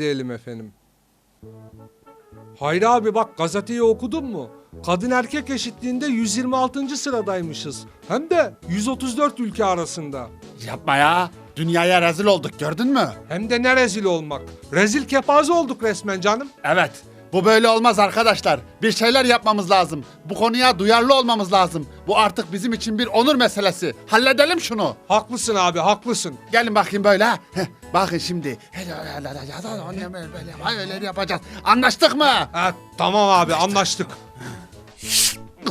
diyelim efendim. Hayri abi bak gazeteyi okudun mu? Kadın erkek eşitliğinde 126. sıradaymışız. Hem de 134 ülke arasında. Yapma ya. Dünyaya rezil olduk gördün mü? Hem de ne rezil olmak. Rezil kepaze olduk resmen canım. Evet. Bu böyle olmaz arkadaşlar. Bir şeyler yapmamız lazım. Bu konuya duyarlı olmamız lazım. Bu artık bizim için bir onur meselesi. Halledelim şunu. Haklısın abi haklısın. Gelin bakayım böyle. ha. Heh, bakın şimdi. Öyle yapacağız. Anlaştık mı? Ha, tamam abi anlaştık.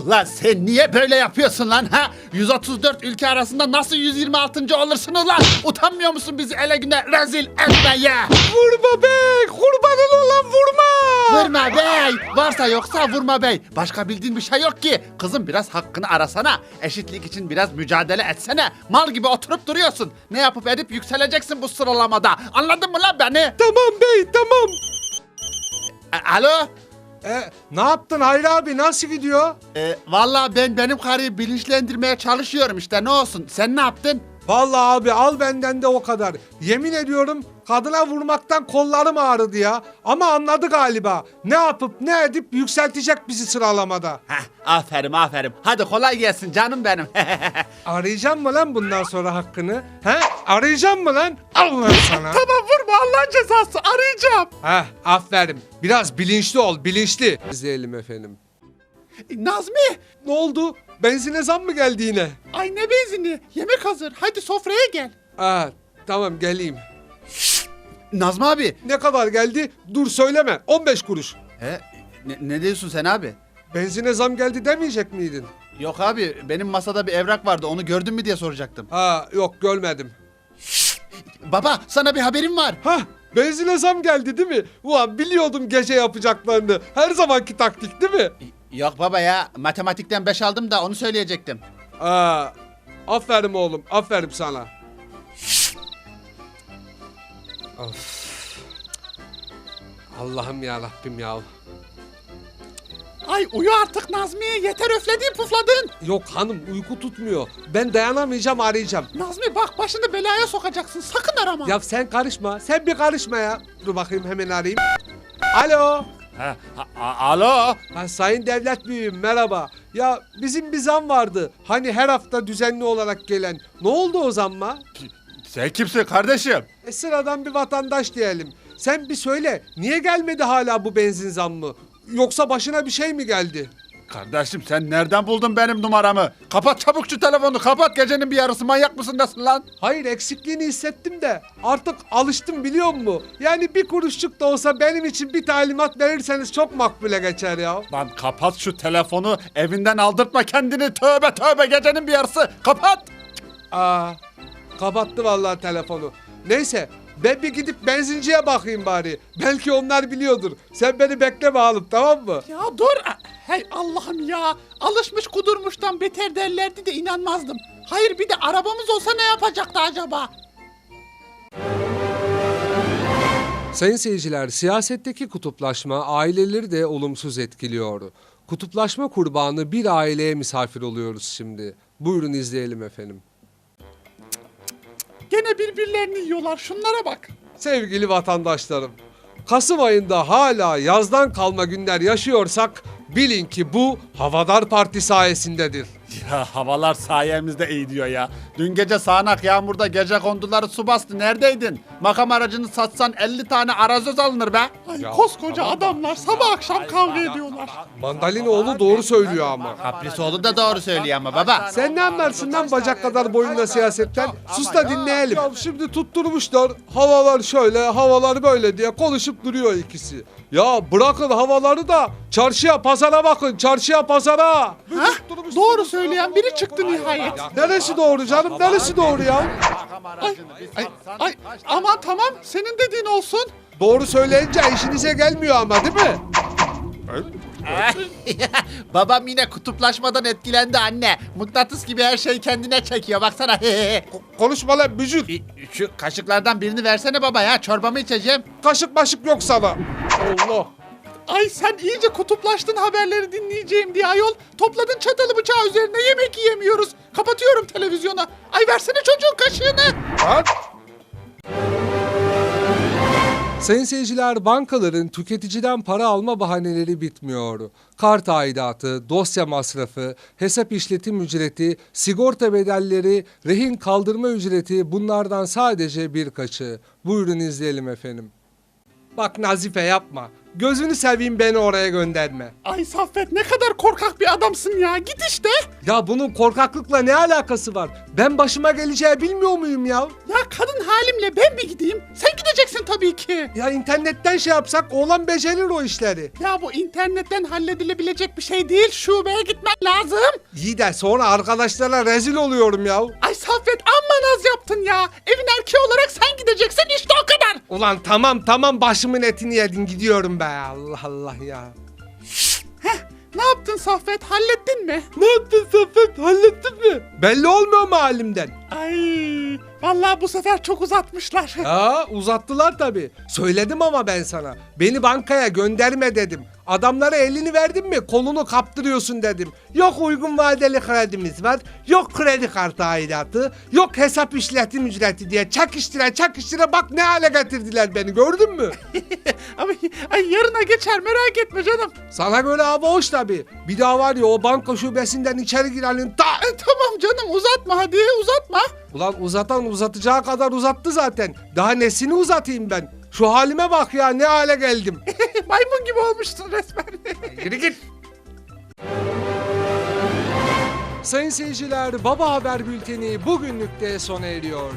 Lan sen niye böyle yapıyorsun lan ha? 134 ülke arasında nasıl 126. olursunuz lan? Utanmıyor musun bizi ele güne rezil etmeye? Vurma bey kurbanın olan vurma. Vurma bey. Varsa yoksa vurma bey. Başka bildiğin bir şey yok ki. Kızım biraz hakkını arasana. Eşitlik için biraz mücadele etsene. Mal gibi oturup duruyorsun. Ne yapıp edip yükseleceksin bu sıralamada. Anladın mı lan beni? Tamam bey tamam. E, alo? E, ne yaptın Hayri abi nasıl gidiyor? E, Valla ben benim karıyı bilinçlendirmeye çalışıyorum işte ne olsun. Sen ne yaptın? Vallahi abi al benden de o kadar. Yemin ediyorum kadına vurmaktan kollarım ağrıdı ya. Ama anladı galiba. Ne yapıp ne edip yükseltecek bizi sıralamada. Heh, aferin aferin. Hadi kolay gelsin canım benim. Arayacağım mı lan bundan sonra hakkını? He? Arayacağım mı lan? Allah sana. tamam vurma Allah'ın cezası arayacağım. Heh, aferin. Biraz bilinçli ol, bilinçli. İzleyelim efendim. Nazmi. Ne oldu? Benzine zam mı geldi yine? Ay ne benzini. Yemek hazır. Hadi sofraya gel. Aa, tamam geleyim. Nazmi abi. Ne kadar geldi? Dur söyleme. 15 kuruş. He, ne, ne diyorsun sen abi? Benzine zam geldi demeyecek miydin? Yok abi benim masada bir evrak vardı onu gördün mü diye soracaktım. Ha, yok görmedim. Baba sana bir haberim var. Hah, benzine zam geldi değil mi? Ulan biliyordum gece yapacaklarını. Her zamanki taktik değil mi? Yok baba ya matematikten 5 aldım da onu söyleyecektim. Aa, aferin oğlum, aferin sana. Of. Allah'ım ya Rabbim ya. Ay uyu artık Nazmi yeter öfledin pufladın. Yok hanım uyku tutmuyor. Ben dayanamayacağım arayacağım. Nazmi bak başını belaya sokacaksın sakın arama. Ya sen karışma. Sen bir karışma ya. Dur bakayım hemen arayayım. Alo. Ha, a- alo. Ha, sayın devlet büyüğüm merhaba. Ya bizim bir zam vardı. Hani her hafta düzenli olarak gelen. Ne oldu o zamma? Sen kimsin kardeşim? E sıradan bir vatandaş diyelim. Sen bir söyle. Niye gelmedi hala bu benzin zammı? Yoksa başına bir şey mi geldi? Kardeşim sen nereden buldun benim numaramı? Kapat çabuk şu telefonu kapat gecenin bir yarısı manyak mısın nasıl lan? Hayır eksikliğini hissettim de artık alıştım biliyor musun? Yani bir kuruşçuk da olsa benim için bir talimat verirseniz çok makbule geçer ya. Lan kapat şu telefonu evinden aldırtma kendini tövbe tövbe gecenin bir yarısı kapat. Aa, kapattı vallahi telefonu. Neyse ben bir gidip benzinciye bakayım bari. Belki onlar biliyordur. Sen beni bekleme alıp tamam mı? Ya dur. Hey Allah'ım ya. Alışmış kudurmuştan beter derlerdi de inanmazdım. Hayır bir de arabamız olsa ne yapacaktı acaba? Sayın seyirciler, siyasetteki kutuplaşma aileleri de olumsuz etkiliyor. Kutuplaşma kurbanı bir aileye misafir oluyoruz şimdi. Buyurun izleyelim efendim. Gene birbirlerini yiyorlar. Şunlara bak. Sevgili vatandaşlarım, Kasım ayında hala yazdan kalma günler yaşıyorsak bilin ki bu Havadar Parti sayesindedir. Ya havalar sayemizde iyi diyor ya. Dün gece sağanak yağmurda gece konduları su bastı. Neredeydin? Makam aracını satsan 50 tane arazöz alınır be. Ay Ya, koskoca tamam. adamlar sabah akşam kavga ediyorlar. Mandalinoğlu doğru söylüyor ama. Kaprisoğlu da doğru söylüyor ama baba. Sen ne anlarsın lan bacak kadar boyunla siyasetten? Sus da dinleyelim. Ya şimdi tutturmuşlar havalar şöyle havalar böyle diye konuşup duruyor ikisi. Ya bırakın havaları da çarşıya pazara bakın çarşıya pazara. Hah, doğru söyleyen biri çıktı nihayet. Neresi doğru canım neresi doğru ya? Ay, ay, ay, aman tamam senin dediğin olsun. Doğru söyleyince işinize gelmiyor ama değil mi? Babam yine kutuplaşmadan etkilendi anne. Mıknatıs gibi her şeyi kendine çekiyor baksana. Konuşma lan bücür. Şu kaşıklardan birini versene baba ya çorbamı içeceğim. Kaşık maşık yok sana. Allah. Ay sen iyice kutuplaştın haberleri dinleyeceğim diye ayol. Topladın çatalı bıçağı üzerine yemek yiyemiyoruz. Kapatıyorum televizyona. Ay versene çocuğun kaşığını. Lan. Sayın seyirciler bankaların tüketiciden para alma bahaneleri bitmiyor. Kart aidatı, dosya masrafı, hesap işletim ücreti, sigorta bedelleri, rehin kaldırma ücreti bunlardan sadece birkaçı. Buyurun izleyelim efendim. Bak Nazife yapma. Gözünü seveyim beni oraya gönderme. Ay Saffet ne kadar korkak bir adamsın ya. Git işte. Ya bunun korkaklıkla ne alakası var? Ben başıma geleceği bilmiyor muyum ya? Ya kadın halimle ben mi gideyim? Sen gideceksin tabii ki. Ya internetten şey yapsak oğlan becerir o işleri. Ya bu internetten halledilebilecek bir şey değil. Şubeye gitmen lazım. İyi de sonra arkadaşlara rezil oluyorum ya. Saffet amma naz yaptın ya. Evin erkeği olarak sen gideceksin işte o kadar. Ulan tamam tamam başımın etini yedin gidiyorum be Allah Allah ya. Ne yaptın Saffet? Hallettin mi? Ne yaptın Saffet hallettin mi? Belli olmuyor mu halimden? Ay vallahi bu sefer çok uzatmışlar. Ya uzattılar tabi. Söyledim ama ben sana. Beni bankaya gönderme dedim. Adamlara elini verdin mi kolunu kaptırıyorsun dedim. Yok uygun vadeli kredimiz var. Yok kredi kartı aidatı. Yok hesap işletim ücreti diye çakıştıra çakıştıra bak ne hale getirdiler beni gördün mü? Ay, ay yarına geçer merak etme canım. Sana göre hava hoş tabi. Bir daha var ya o banka şubesinden içeri girenin ta... E, tamam canım uzatma hadi uzatma. Ulan uzatan uzatacağı kadar uzattı zaten. Daha nesini uzatayım ben? Şu halime bak ya ne hale geldim. Maymun gibi olmuşsun resmen. Yürü git. Sayın seyirciler Baba Haber Bülteni bugünlük de sona eriyor.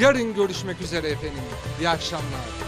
Yarın görüşmek üzere efendim. İyi akşamlar.